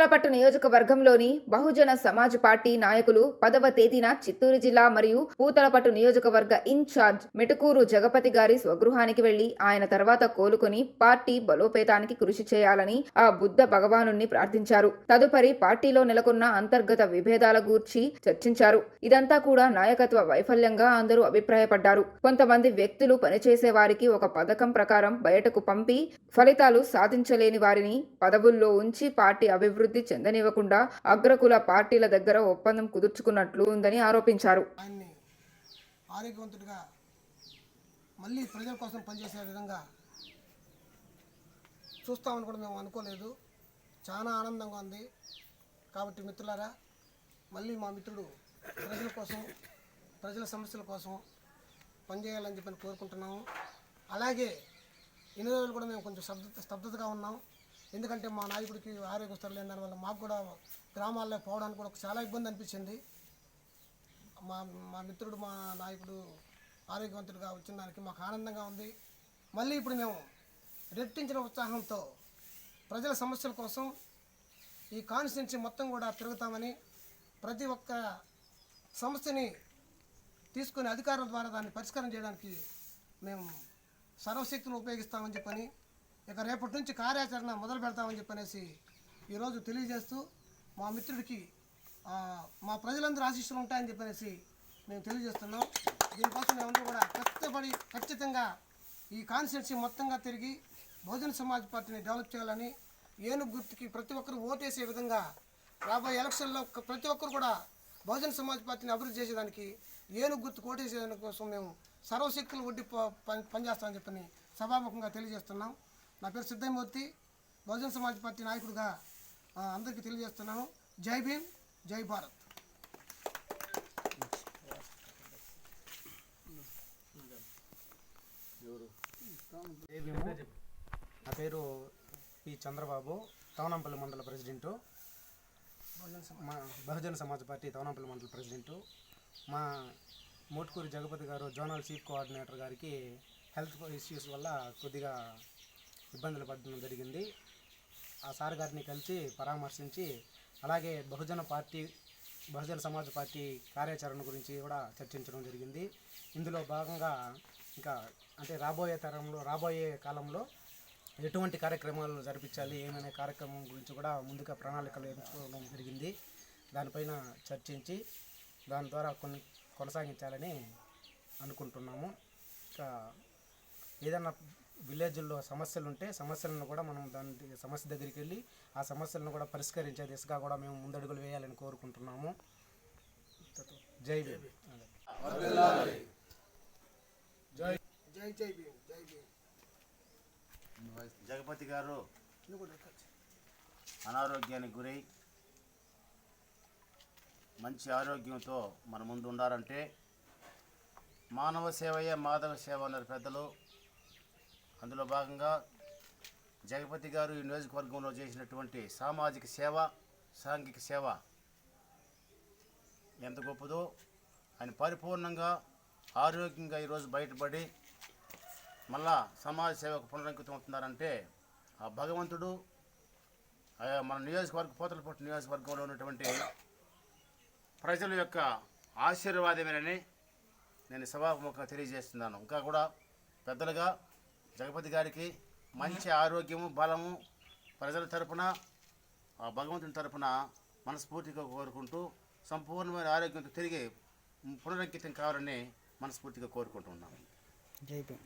పూతలపట్టు నియోజకవర్గంలోని బహుజన సమాజ్ పార్టీ నాయకులు పదవ తేదీన చిత్తూరు జిల్లా మరియు పూతలపట్టు నియోజకవర్గ ఇన్ఛార్జ్ మెటుకూరు జగపతి గారి స్వగృహానికి వెళ్ళి ఆయన తర్వాత కోలుకొని పార్టీ బలోపేతానికి కృషి చేయాలని ఆ బుద్ధ భగవాను ప్రార్థించారు. తదుపరి పార్టీలో నెలకొన్న అంతర్గత విభేదాల గూర్చి చర్చించారు. ఇదంతా కూడా నాయకత్వ వైఫల్యంగా అందరూ అభిప్రాయపడ్డారు. కొంతమంది వ్యక్తులు పనిచేసే వారికి ఒక పథకం ప్రకారం బయటకు పంపి ఫలితాలు సాధించలేని వారిని పదవుల్లో ఉంచి పార్టీ అభివృద్ధి చెందనివ్వకుండా అగ్రకుల పార్టీల దగ్గర ఒప్పందం కుదుర్చుకున్నట్లు ఉందని ఆరోపించారు. ఆరోగ్యవంతుడిగా మళ్ళీ ప్రజల కోసం పనిచేసే విధంగా చూస్తామని కూడా మేము అనుకోలేదు. చాలా ఆనందంగా ఉంది. కాబట్టి మిత్రులారా మళ్ళీ మా మిత్రుడు ప్రజల కోసం ప్రజల సమస్యల కోసం పనిచేయాలని చెప్పని కోరుకుంటున్నాము. అలాగే ఎన్ని రోజులు కూడా మేము కొంచెం స్తబ్దత స్తబ్దతగా ఉన్నాం. ఎందుకంటే మా నాయకుడికి ఆరోగ్య స్థలం లేని దానివల్ల మాకు కూడా గ్రామాల్లో పోవడానికి కూడా చాలా ఇబ్బంది అనిపించింది. మా మా మిత్రుడు మా నాయకుడు ఆరోగ్యవంతుడిగా వచ్చిన దానికి మాకు ఆనందంగా ఉంది. మళ్ళీ ఇప్పుడు మేము రెట్టించిన ఉత్సాహంతో ప్రజల సమస్యల కోసం ఈ కాన్స్టిట్యున్సీ మొత్తం కూడా తిరుగుతామని ప్రతి ఒక్క సమస్యని తీసుకుని అధికారుల ద్వారా దాన్ని పరిష్కారం చేయడానికి మేము సర్వశక్తులు ఉపయోగిస్తామని చెప్పని ఇక రేపటి నుంచి కార్యాచరణ మొదలు పెడతామని చెప్పనేసి ఈరోజు తెలియజేస్తూ మా మిత్రుడికి మా ప్రజలందరూ ఆశీస్సులు ఉంటాయని చెప్పనేసి మేము తెలియజేస్తున్నాం. దీనికోసం మేమందరూ కూడా కష్టపడి ఖచ్చితంగా ఈ కాన్స్టిట్యున్సీ మొత్తంగా తిరిగి బహుజన సమాజ్ పార్టీని డెవలప్ చేయాలని ఏనుగు గుర్తుకి ప్రతి ఒక్కరు ఓటేసే విధంగా రాబోయే ఎలక్షన్లో ప్రతి ఒక్కరు కూడా బహుజన సమాజ్ పార్టీని అభివృద్ధి చేసేదానికి ఏనుగు గుర్తు ఓటేసేదాని కోసం మేము సర్వశక్తులు ఒడ్డి ప- పని పనిచేస్తామని చెప్పని సభాముఖంగా తెలియజేస్తున్నాం. నా పేరు సిద్ధమూర్తి బహుజన సమాజ్ పార్టీ నాయకుడిగా అందరికీ తెలియజేస్తున్నాను. జై భీమ్ జై భారత్. నా పేరు పి చంద్రబాబు తవనంపల్లి మండల ప్రెసిడెంటు. మా బహుజన సమాజ్ పార్టీ తవనంపల్లి మండల ప్రెసిడెంటు. మా మోటుకూరి జగపతి గారు జోనల్ చీఫ్ కోఆర్డినేటర్ గారికి హెల్త్ ఇష్యూస్ వల్ల కొద్దిగా ఇబ్బందులు పడడం జరిగింది. ఆ సార్ గారిని కలిసి పరామర్శించి అలాగే బహుజన పార్టీ బహుజన సమాజ్ పార్టీ కార్యాచరణ గురించి కూడా చర్చించడం జరిగింది. ఇందులో భాగంగా ఇంకా అంటే రాబోయే తరంలో రాబోయే కాలంలో ఎటువంటి కార్యక్రమాలు జరిపించాలి ఏమైనా కార్యక్రమం గురించి కూడా ముందుగా ప్రణాళికలు ఎంచుకోవడం జరిగింది. దానిపైన చర్చించి దాని ద్వారా కొన్ని కొనసాగించాలని అనుకుంటున్నాము. ఇంకా ఏదైనా విలేజ్ల్లో సమస్యలు ఉంటే సమస్యలను కూడా మనం దాని సమస్య దగ్గరికి వెళ్ళి ఆ సమస్యలను కూడా పరిష్కరించే దిశగా కూడా మేము ముందడుగులు వేయాలని కోరుకుంటున్నాము జై భీమ్. జై జై భీమ్ జై భీమ్ జగపతి గారు. అనారోగ్యానికి గురై మంచి ఆరోగ్యంతో మన ముందు ఉండాలంటే మానవ సేవయే మాధవ సేవ అన్నారు పెద్దలు అందులో భాగంగా జగపతి గారు ఈ నియోజకవర్గంలో చేసినటువంటి సామాజిక సేవ సాంఘిక సేవ ఎంత గొప్పదో ఆయన పరిపూర్ణంగా ఆరోగ్యంగా ఈరోజు బయటపడి మళ్ళా సమాజ సేవకు పునరంకితం అవుతున్నారంటే ఆ భగవంతుడు ఆయా మన నియోజకవర్గ పోతలపట్టు నియోజకవర్గంలో ఉన్నటువంటి ప్రజల యొక్క ఆశీర్వాదమేనని నేను సభాముఖంగా తెలియజేస్తున్నాను. ఇంకా కూడా పెద్దలుగా జగపతి గారికి మంచి ఆరోగ్యము బలము ప్రజల తరపున ఆ భగవంతుని తరపున మనస్ఫూర్తిగా కోరుకుంటూ సంపూర్ణమైన ఆరోగ్యంతో తిరిగి పునరంకితం కావాలని మనస్ఫూర్తిగా కోరుకుంటున్నాను జై భీమ్.